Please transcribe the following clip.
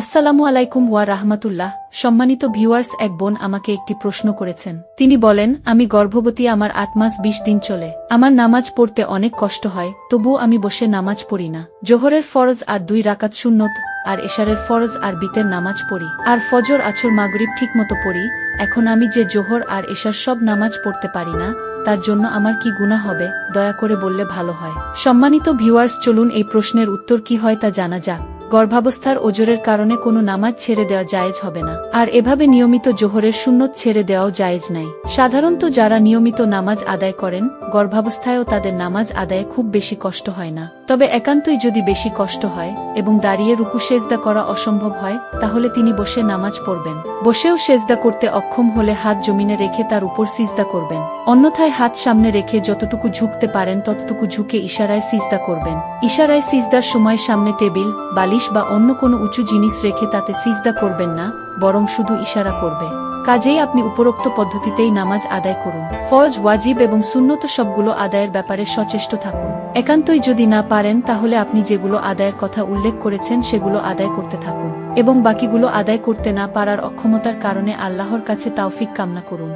আসসালামু আলাইকুম ওয়া রাহমাতুল্লাহ। সম্মানিত ভিউয়ার্স, এক বোন আমাকে একটি প্রশ্ন করেছেন। তিনি বলেন, আমি গর্ভবতী, আমার আট মাস বিশ দিন চলে। আমার নামাজ পড়তে অনেক কষ্ট হয়, তবুও আমি বসে নামাজ পড়ি না। জোহরের ফরজ আর দুই রাকাত সুন্নত, আর এশারের ফরজ আর বিতের নামাজ পড়ি। আর ফজর, আছর, মাগরিব ঠিকমতো পড়ি। এখন আমি যে জোহর আর এশার সব নামাজ পড়তে পারি না, তার জন্য আমার কি গুণা হবে, দয়া করে বললে ভালো হয়। সম্মানিত ভিউয়ার্স, চলুন এই প্রশ্নের উত্তর কি হয় তা জানা যাক। গর্ভাবস্থার ওজোরের কারণে কোনো নামাজ ছেড়ে দেওয়া জায়েজ হবে না। আর এভাবে নিয়মিত জোহরের সুন্নত ছেড়ে দেওয়াও জায়েজ নাই। সাধারণত যারা নিয়মিত নামাজ আদায় করেন, গর্ভাবস্থায়ও তাদের নামাজ আদায়ে খুব বেশি কষ্ট হয় না। তবে একান্তই যদি বেশি কষ্ট হয় এবং দাঁড়িয়ে রুকু সেজদা করা অসম্ভব হয়, তাহলে তিনি বসে নামাজ পড়বেন। বসেও সেজদা করতে অক্ষম হলে হাত জমিনে রেখে তার উপর সিজদা করবেন। অন্যথায় হাত সামনে রেখে যতটুকু ঝুঁকতে পারেন, ততটুকু ঝুঁকে ইশারায় সিজদা করবেন। ইশারায় সিজদার সময় সামনে টেবিল, বালিশ বা অন্য কোনো উঁচু জিনিস রেখে তাতে সিজদা করবেন না। বরং শুধু ইশারা করবে। কাজেই আপনি উপরোক্ত পদ্ধতিতেই নামাজ আদায় করুন। ফরজ, ওয়াজিব এবং সুন্নত সবগুলো আদায়ের ব্যাপারে সচেষ্ট থাকুন। একান্তই যদি না পারেন, তাহলে আপনি যেগুলো আদায়ের কথা উল্লেখ করেছেন, সেগুলো আদায় করতে থাকুন এবং বাকিগুলো আদায় করতে না পারার অক্ষমতার কারণে আল্লাহর কাছে তাওফিক কামনা করুন।